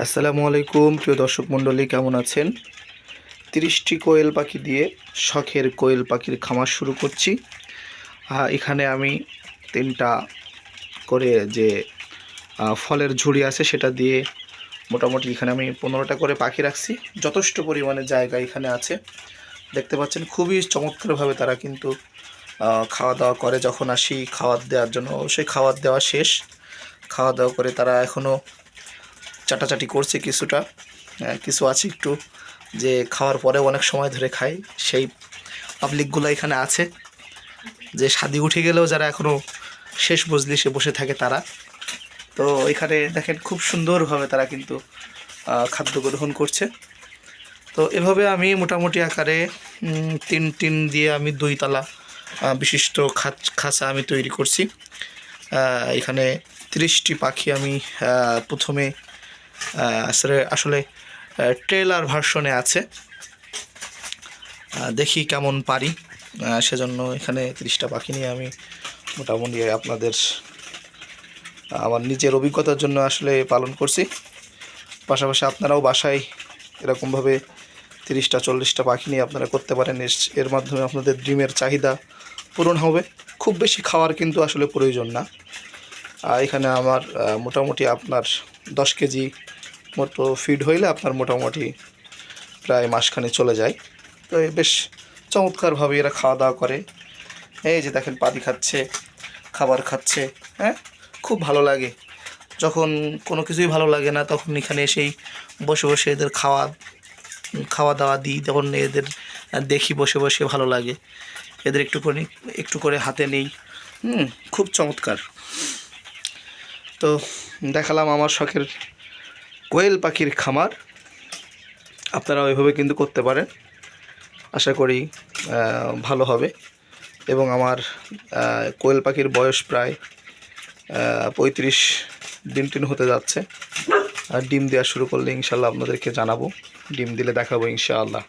আসসালামু আলাইকুম, প্রিয় দর্শক মণ্ডলী, কেমন আছেন? তিরিশটি কোয়েল পাখি দিয়ে শখের কোয়েল পাখির খামার শুরু করছি। এখানে আমি তিনটা করে যে ফলের ঝুড়ি আছে সেটা দিয়ে মোটামুটি এখানে আমি পনেরোটা করে পাখি রাখছি। যথেষ্ট পরিমাণে জায়গা এখানে আছে। দেখতে পাচ্ছেন খুবই চমৎকারভাবে তারা কিন্তু খাওয়া দাওয়া করে। যখন আসি খাবার দেওয়ার জন্য অবশ্যই খাবার দেওয়া শেষ। খাওয়া দাওয়া করে তারা এখনও চাটাচাটি করছে কিছুটা কিছু আছে একটু যে খাওয়ার পরে অনেক সময় ধরে খায় সেই পাবলিকগুলো এখানে আছে। যে স্বাদি উঠে গেলেও যারা এখনও শেষ সে বসে থাকে তারা। তো এখানে দেখেন খুব সুন্দরভাবে তারা কিন্তু খাদ্য গ্রহণ করছে। তো এভাবে আমি মোটামুটি আকারে তিন টিন দিয়ে আমি দুইতলা আহ, বিশিষ্ট খাঁচ আমি তৈরি করছি। এখানে তিরিশটি পাখি আমি প্রথমে আসলে আসলে ট্রেলার ভার্সনে আছে। দেখি কেমন পারি। সেজন্য এখানে তিরিশটা পাখি নিয়ে আমি মোটামুটি আপনাদের, আমার নিজের অভিজ্ঞতার জন্য আসলে পালন করছি। পাশাপাশি আপনারাও বাসায় এরকমভাবে তিরিশটা, চল্লিশটা পাখি নিয়ে আপনারা করতে পারেন। এর- মাধ্যমে আপনাদের ডিমের চাহিদা পূরণ হবে। খুব বেশি খাওয়ার কিন্তু আসলে প্রয়োজন না। এখানে আমার মোটামুটি আপনার দশ কেজি মতো ফিড হইলে আপনার মোটামুটি প্রায় মাসখানে চলে যায়। তো বেশ চমৎকারভাবে এরা খাওয়া দাওয়া করে। এই যে দেখেন পাতি খাচ্ছে, খাবার খাচ্ছে হ্যাঁ? খুব ভালো লাগে। যখন কোনো কিছুই ভালো লাগে না, তখন এখানে এসেই বসে বসে এদের খাওয়া খাওয়া দাওয়া দিই। তখন এদের দেখি বসে বসে ভালো লাগে। এদের একটু করে একটু করে হাতে নেই। খুব চমৎকার। তো দেখালাম আমার শখের কোয়েল পাখির খামার। আপনারা ওইভাবে কিন্তু করতে পারেন। আশা করি ভালো হবে। এবং আমার কোয়েল পাখির বয়স প্রায় পঁয়ত্রিশ দিন টিন হতে যাচ্ছে। আর ডিম দেওয়া শুরু করলে ইনশাল্লাহ আপনাদেরকে জানাব। ডিম দিলে দেখাবো ইনশাআল্লাহ।